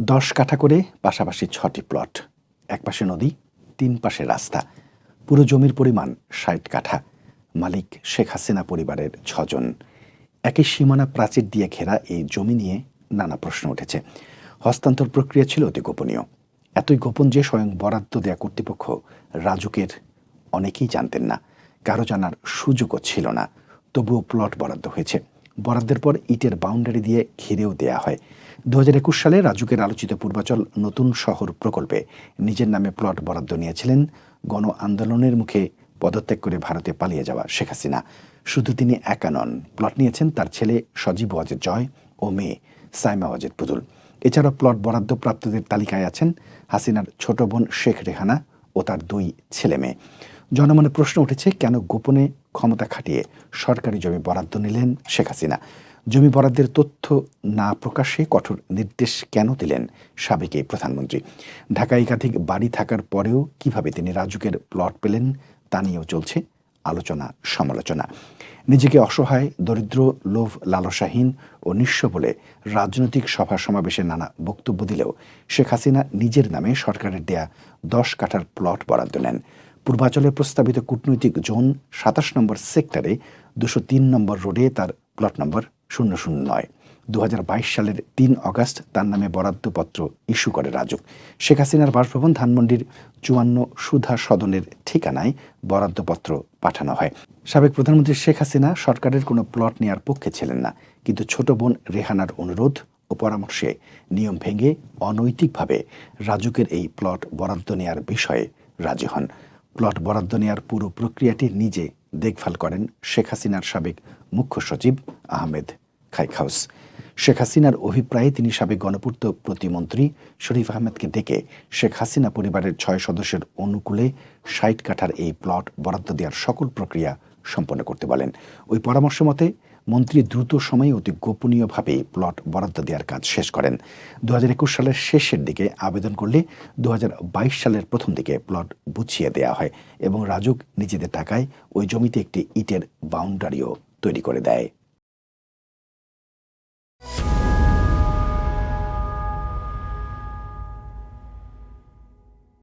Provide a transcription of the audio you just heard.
দশ কাঠা করে পাশাপাশি ছটি প্লট। একপাশে নদী, তিন পাশে রাস্তা। পুরো জমির পরিমাণ ষাট কাঠা। মালিক শেখ হাসিনা পরিবারের ছজন। একই সীমানা প্রাচীর দিয়ে ঘেরা এই জমি নিয়ে নানা প্রশ্ন উঠেছে। হস্তান্তর প্রক্রিয়া ছিল অতি গোপনীয়। এতই গোপন যে স্বয়ং বরাদ্দ দেয়া কর্তৃপক্ষ রাজুকের অনেকেই জানতেন না। কারও জানার সুযোগও ছিল না। তবুও প্লট বরাদ্দ হয়েছে। বরাদ্দের পর ইটের বাউন্ডারি দিয়ে ঘিরেও দেয়া হয়। দু হাজার একুশ সালে রাজুকের আলোচিত পূর্বাচল নতুন শহর প্রকল্পে নিজের নামে প্লট বরাদ্দ নিয়েছিলেন। গণ আন্দোলনের মুখে পদত্যাগ করে ভারতে পালিয়ে যাওয়া শেখ হাসিনা। শুধু তিনি একা নন প্লট নিয়েছেন তার ছেলে সজীব ওয়াজেদ জয় ও মেয়ে সাইমা ওয়াজেদ পুতুল। এছাড়া প্লট বরাদ্দ প্রাপ্তদের তালিকায় আছেন হাসিনার ছোট বোন শেখ রেহানা ও তার দুই ছেলে মেয়ে। জনমনে প্রশ্ন উঠেছে, কেন গোপনে ক্ষমতা খাটিয়ে সরকারি জমি বরাদ্দ নিলেন শেখ হাসিনা? জমি বরাদ্দের তথ্য না প্রকাশে কঠোর নির্দেশ কেন দিলেন সাবেক এই প্রধানমন্ত্রী? ঢাকায় একাধিক বাড়ি থাকার পরেও কীভাবে তিনি রাজুকের প্লট পেলেন তা নিয়েও চলছে আলোচনা, সমালোচনা। নিজেকে অসহায়, দরিদ্র, লোভ, লালসাহীন ও নিঃস্ব বলে রাজনৈতিক সভা সমাবেশে নানা বক্তব্য দিলেও শেখ হাসিনা নিজের নামে সরকারের দেয়া দশ কাঠার প্লট বরাদ্দ নেন। পূর্বাচলে প্রস্তাবিত কূটনৈতিক জোন সাতাশ নম্বর সেক্টরে দুশো তিন নম্বর রোডে তার প্লট নম্বর শূন্য শূন্য নয়। দু হাজার বাইশ সালের তিন অগাস্ট তার নামে বরাদ্দপত্র ইস্যু করে রাজুক। শেখ হাসিনার বাসভবন ধানমন্ডির চুয়ান্ন সুধা সদনের ঠিকানায় বরাদ্দপত্র পাঠানো হয়। সাবেক প্রধানমন্ত্রী শেখ হাসিনা সরকারের কোনো প্লট নেওয়ার পক্ষে ছিলেন না, কিন্তু ছোট বোন রেহানার অনুরোধ ও পরামর্শে নিয়ম ভেঙে অনৈতিকভাবে রাজুকের এই প্লট বরাদ্দ নেয়ার বিষয়ে রাজি হন। প্লট বরাদ্দ নেয়ার পুরো প্রক্রিয়াটি নিজে দেখভাল করেন শেখ হাসিনার সাবেক মুখ্য সচিব আহমেদ খাইখাউস শেখ হাসিনার অভিপ্রায়ে তিনি সাবেক গণপূর্ত প্রতিমন্ত্রী শরীফ আহমেদকে ডেকে শেখ হাসিনা পরিবারের ছয় সদস্যের অনুকূলে ষাট কাঠার এই প্লট বরাদ্দ দেওয়ার সকল প্রক্রিয়া সম্পন্ন করতে বলেন। ওই পরামর্শ মতে, মন্ত্রী দ্রুত সময়ে অতি গোপনীয়ভাবে প্লট বরাদ্দ দেওয়ার কাজ শেষ করেন। দু একুশ সালের শেষের দিকে আবেদন করলে দু বাইশ সালের প্রথম দিকে প্লট বুঝিয়ে দেওয়া হয় এবং রাজুক নিজেদের টাকায় ওই জমিতে একটি ইটের বাউন্ডারিও তৈরি করে দেয়।